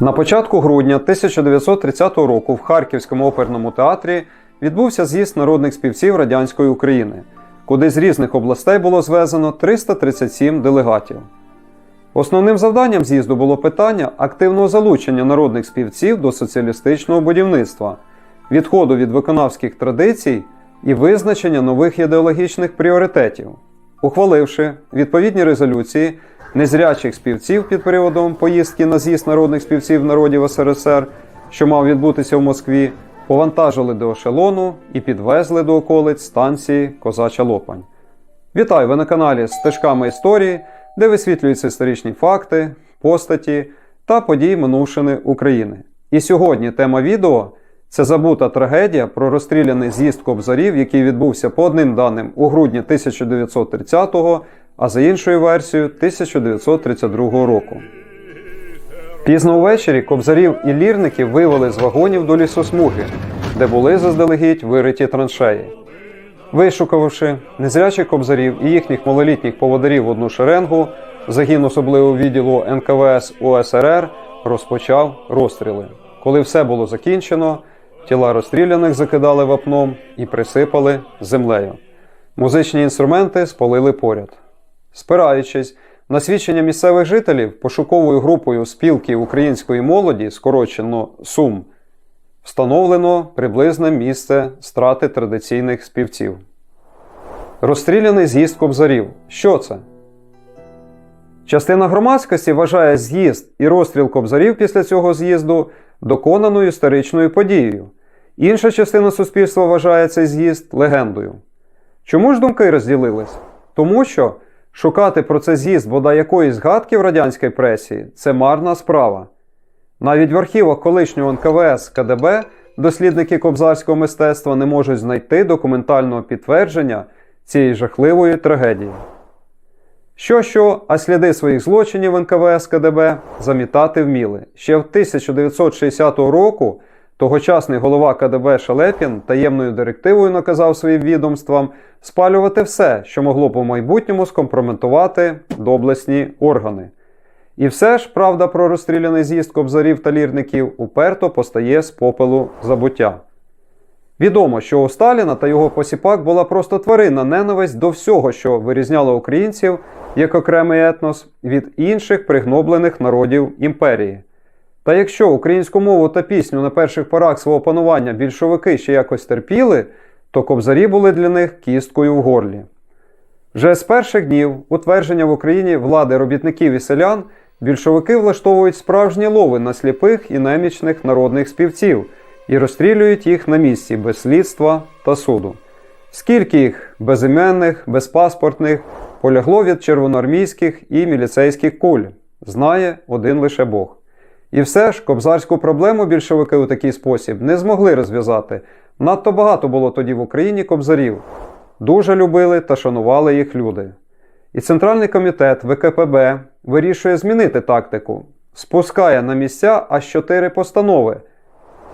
На початку грудня 1930 року в Харківському оперному театрі відбувся з'їзд народних співців радянської України, куди з різних областей було звезено 337 делегатів. Основним завданням з'їзду було питання активного залучення народних співців до соціалістичного будівництва, відходу від виконавських традицій і визначення нових ідеологічних пріоритетів. Ухваливши відповідні резолюції незрячих співців під періодом поїздки на з'їзд народних співців народів СРСР, що мав відбутися в Москві, повантажили до ешелону і підвезли до околиць станції Козача Лопань. Вітаю! Ви на каналі Стежками історії, де висвітлюються історичні факти, постаті та події минувшини України. І сьогодні тема відео це забута трагедія про розстріляний з'їзд кобзарів, який відбувся по одним даним у грудні 1930-го, а за іншою версією 1932 року. Пізно ввечері кобзарів і лірників вивели з вагонів до лісосмуги, де були заздалегідь вириті траншеї. Вишукавши незрячих кобзарів і їхніх малолітніх поводарів в одну шеренгу, загін особливого відділу НКВС УСРР розпочав розстріли. Коли все було закінчено, тіла розстріляних закидали вапном і присипали землею. Музичні інструменти спалили поряд. Спираючись на свідчення місцевих жителів, пошуковою групою спілки української молоді, скорочено СУМ, встановлено приблизне місце страти традиційних співців. Розстріляний з'їзд кобзарів. Що це? Частина громадськості вважає з'їзд і розстріл кобзарів після цього з'їзду доконаною історичною подією. Інша частина суспільства вважає цей з'їзд легендою. Чому ж думки розділились? Тому що шукати про це з'їзд бодай якоїсь згадки в радянській пресі це марна справа. Навіть в архівах колишнього НКВС КДБ дослідники кобзарського мистецтва не можуть знайти документального підтвердження цієї жахливої трагедії. Що що, а сліди своїх злочинів НКВС КДБ замітати вміли. Ще в 1960 року тогочасний голова КДБ Шалепін таємною директивою наказав своїм відомствам спалювати все, що могло б у майбутньому скомпрометувати доблесні органи. І все ж правда про розстріляний з'їзд кобзарів та лірників уперто постає з попелу забуття. Відомо, що у Сталіна та його посіпак була просто тваринна ненависть до всього, що вирізняло українців як окремий етнос від інших пригноблених народів імперії. Та якщо українську мову та пісню на перших порах свого панування більшовики ще якось терпіли, то кобзарі були для них кісткою в горлі. Вже з перших днів утвердження в Україні влади робітників і селян більшовики влаштовують справжні лови на сліпих і немічних народних співців і розстрілюють їх на місці без слідства та суду. Скільки їх безіменних, безпаспортних полягло від червоноармійських і міліцейських куль, знає один лише Бог. І все ж кобзарську проблему більшовики у такий спосіб не змогли розв'язати. Надто багато було тоді в Україні кобзарів. Дуже любили та шанували їх люди. І Центральний комітет ВКПБ вирішує змінити тактику, спускає на місця аж чотири постанови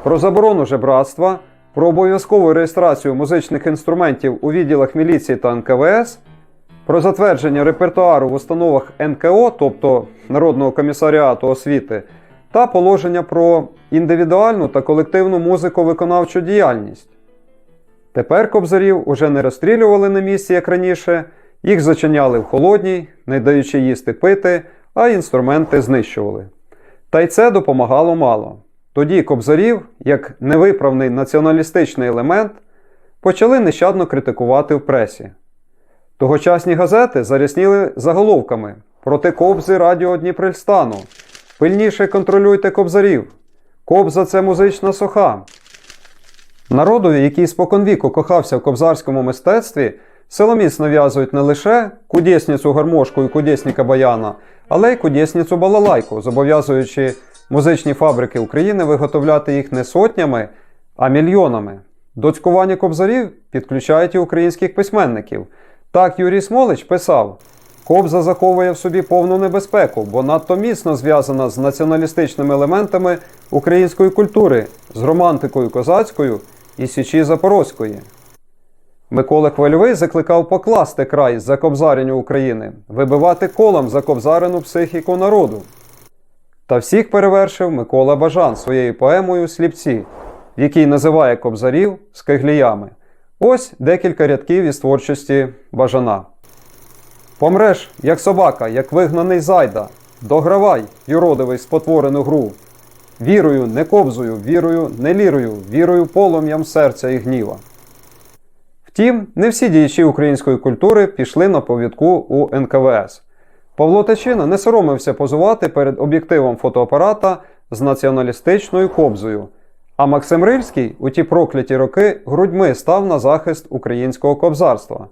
про заборону жебратства, про обов'язкову реєстрацію музичних інструментів у відділах міліції та НКВС, про затвердження репертуару в установах НКО, тобто Народного комісаріату освіти, та положення про індивідуальну та колективну музико-виконавчу діяльність. Тепер кобзарів уже не розстрілювали на місці, як раніше, їх зачиняли в холодній, не даючи їсти пити, а інструменти знищували. Та й це допомагало мало. Тоді кобзарів, як невиправний націоналістичний елемент, почали нещадно критикувати в пресі. Тогочасні газети зарясніли заголовками проти кобзи Радіо Дніпрельстану. Пильніше контролюйте кобзарів. Кобза це музична соха. Народові, який споконвіку кохався в кобзарському мистецтві, силоміць нав'язують не лише кудєсницю гармошку і кудєсника баяна, але й кудєсницю балалайку, зобов'язуючи музичні фабрики України виготовляти їх не сотнями, а мільйонами. До цькування кобзарів підключають і українських письменників. Так Юрій Смолич писав: Кобза заховує в собі повну небезпеку, бо надто міцно зв'язана з націоналістичними елементами української культури, з романтикою козацькою і Січі Запорозької. Микола Хвильовий закликав покласти край закобзаренню України, вибивати колом закобзарену психіку народу. Та всіх перевершив Микола Бажан своєю поемою Сліпці, в якій називає кобзарів скигліями. Ось декілька рядків із творчості Бажана. Помреш, як собака, як вигнаний зайда. Догравай, юродивий спотворену гру. Вірою, не кобзою, вірою, не лірою, вірою полум'ям серця і гніва. Втім, не всі діячі української культури пішли на повідку у НКВС. Павло Тичина не соромився позувати перед об'єктивом фотоапарата з націоналістичною кобзою. А Максим Рильський у ті прокляті роки грудьми став на захист українського кобзарства.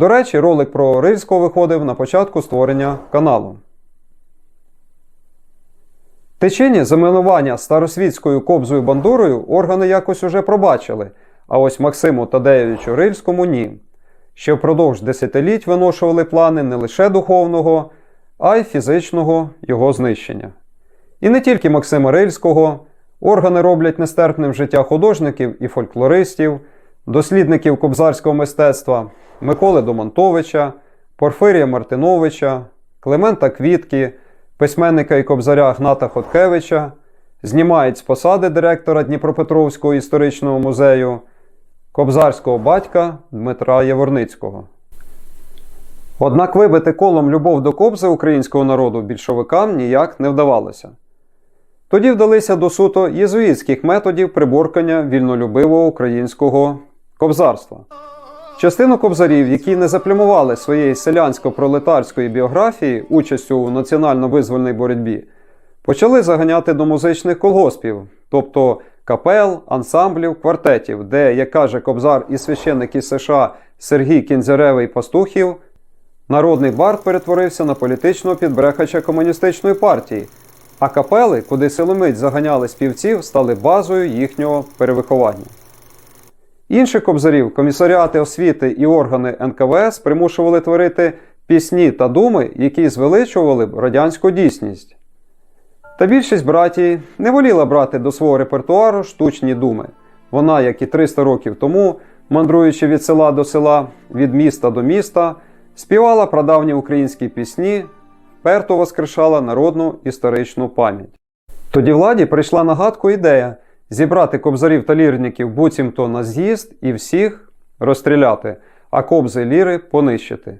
До речі, ролик про Рильського виходив на початку створення каналу. Тичині заминування старосвітською кобзою бандурою органи якось уже пробачили, а ось Максиму Тадеєвичу Рильському ні. Що впродовж десятиліть виношували плани не лише духовного, а й фізичного його знищення. І не тільки Максима Рильського, органи роблять нестерпним життя художників і фольклористів, дослідників кобзарського мистецтва Миколи Домонтовича, Порфирія Мартиновича, Климента Квітки, письменника і кобзаря Гната Хоткевича, знімають з посади директора Дніпропетровського історичного музею, кобзарського батька Дмитра Яворницького. Однак вибити колом любов до кобзи українського народу більшовикам ніяк не вдавалося. Тоді вдалися до суто єзуїтських методів приборкання вільнолюбивого українського кобзарства. Частину кобзарів, які не заплямували своєї селянсько-пролетарської біографії участю у національно-визвольній боротьбі, почали заганяти до музичних колгоспів, тобто капел, ансамблів, квартетів, де, як каже кобзар і священник із США Сергій Кінзяревий Пастухів, народний бард перетворився на політичного підбрехача комуністичної партії, а капели, куди силомиць заганяли співців, стали базою їхнього перевиховання. Інших кобзарів, комісаріати освіти і органи НКВС примушували творити пісні та думи, які звеличували б радянську дійсність. Та більшість братії не воліла брати до свого репертуару штучні думи. Вона, як і 300 років тому, мандруючи від села до села, від міста до міста, співала прадавні українські пісні, перто воскрешала народну історичну пам'ять. Тоді владі прийшла нагадку ідея зібрати кобзарів та лірників буцімто на з'їзд і всіх розстріляти, а кобзи ліри понищити.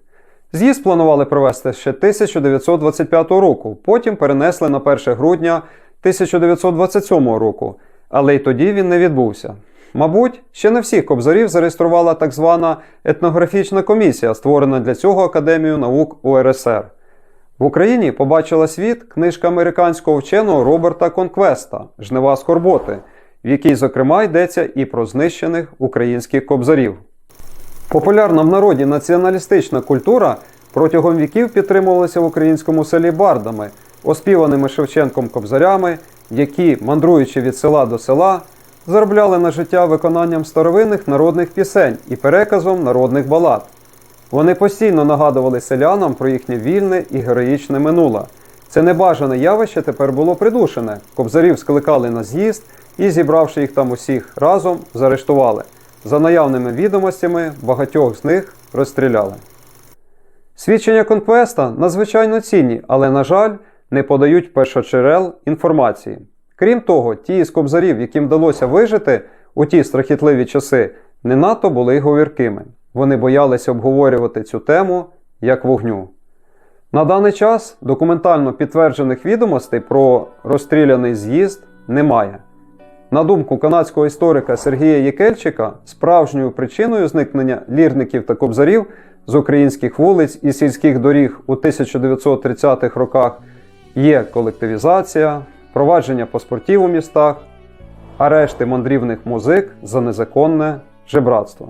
З'їзд планували провести ще 1925 року, потім перенесли на 1 грудня 1927 року, але й тоді він не відбувся. Мабуть, ще не всіх кобзарів зареєструвала так звана етнографічна комісія, створена для цього Академією наук УРСР. В Україні побачила світ книжка американського вченого Роберта Конквеста Жнива Скорботи, в якій, зокрема, йдеться і про знищених українських кобзарів. Популярна в народі націоналістична культура протягом віків підтримувалася в українському селі бардами, оспіваними Шевченком кобзарями, які, мандруючи від села до села, заробляли на життя виконанням старовинних народних пісень і переказом народних балад. Вони постійно нагадували селянам про їхнє вільне і героїчне минуле. Це небажане явище тепер було придушене. Кобзарів скликали на з'їзд і, зібравши їх там усіх разом, заарештували. За наявними відомостями, багатьох з них розстріляли. Свідчення конквеста надзвичайно цінні, але, на жаль, не подають першоджерел інформації. Крім того, ті із кобзарів, яким вдалося вижити у ті страхітливі часи, не надто були говіркими. Вони боялися обговорювати цю тему як вогню. На даний час документально підтверджених відомостей про розстріляний з'їзд немає. На думку канадського історика Сергія Єкельчика, справжньою причиною зникнення лірників та кобзарів з українських вулиць і сільських доріг у 1930-х роках є колективізація, провадження паспортів у містах, арешти мандрівних музик за незаконне жебратство.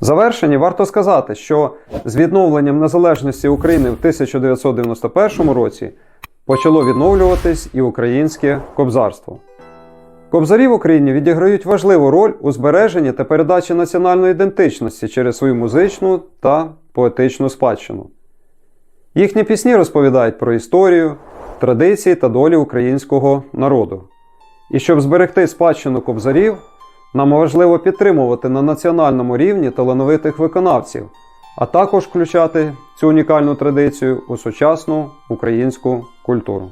В варто сказати, що з відновленням незалежності України в 1991 році почало відновлюватись і українське кобзарство. Кобзарі в Україні відіграють важливу роль у збереженні та передачі національної ідентичності через свою музичну та поетичну спадщину. Їхні пісні розповідають про історію, традиції та долі українського народу. І щоб зберегти спадщину кобзарів, нам важливо підтримувати на національному рівні талановитих виконавців, а також включати цю унікальну традицію у сучасну українську культуру.